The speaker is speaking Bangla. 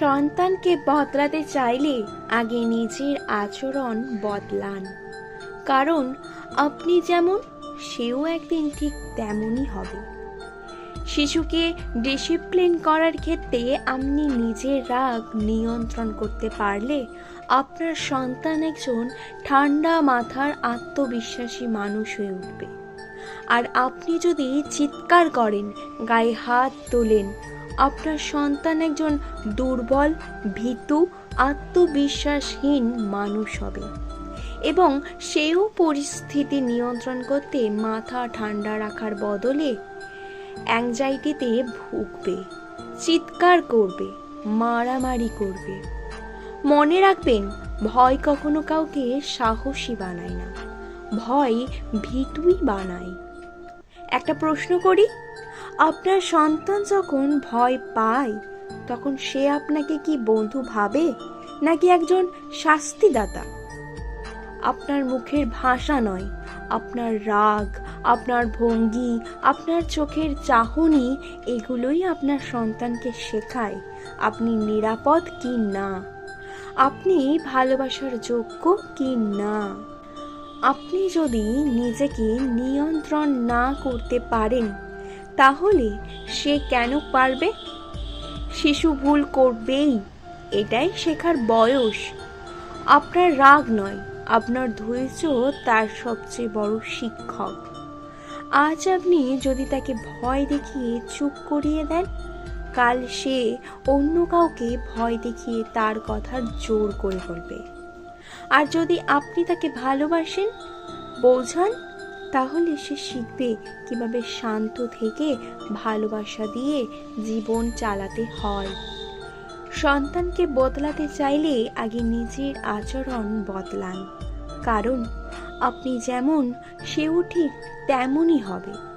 সন্তানকে বদলাতে চাইলে আগে নিজের আচরণ বদলান। কারণ আপনি যেমন, সেও একদিন ঠিক তেমনই হবে। শিশুকে ডিসিপ্লিন করার ক্ষেত্রে আপনি নিজের রাগ নিয়ন্ত্রণ করতে পারলে আপনার সন্তান একজন ঠান্ডা মাথার আত্মবিশ্বাসী মানুষ হয়ে উঠবে। আর আপনি যদি চিৎকার করেন, গায়ে হাত তোলেন আপনার সন্তান একজন দুর্বল, ভীতু, আত্মবিশ্বাসহীন মানুষ হবে। এবং সেও পরিস্থিতি নিয়ন্ত্রণ করতে মাথা ঠান্ডা রাখার বদলে অ্যাংজাইটিতে ভুগবে, চিৎকার করবে, মারামারি করবে। মনে রাখবেন, ভয় কখনো কাউকে সাহসী বানায় না। ভয় ভীতুই বানায়। একটা প্রশ্ন করি আপনার সন্তান যখন ভয় পায়, তখন সে আপনাকে কি বন্ধু ভাবে? নাকি একজন শাস্তিদাতা? আপনার মুখের ভাষা নয়, আপনার রাগ, আপনার ভঙ্গি, আপনার চোখের চাহনি, এগুলোই আপনার সন্তানকে শেখায়, আপনি নিরাপদ কি না? আপনি ভালোবাসার যোগ্য কি না? আপনি যদি নিজেকে নিয়ন্ত্রণ না করতে পারেন তাহলে সে কেন পারবে? শিশু ভুল করবেই, এটাই শেখার বয়স। আপনার রাগ নয়, আপনার ধৈর্য তার সবচেয়ে বড় শিক্ষক। আজ আপনি যদি তাকে ভয় দেখিয়ে চুপ করিয়ে দেন, কাল সে অন্য কাউকে ভয় দেখিয়ে তার কথা জোর করে বলবে। আর যদি আপনি তাকে ভালোবাসেন, বোঝান তাহলে সে শিখবে কীভাবে শান্ত থেকে ভালোবাসা দিয়ে জীবন চালাতে হয়। সন্তানকে বদলাতে চাইলে আগে নিজের আচরণ বদলান। কারণ আপনি যেমন, সেও ঠিক তেমনই হবে।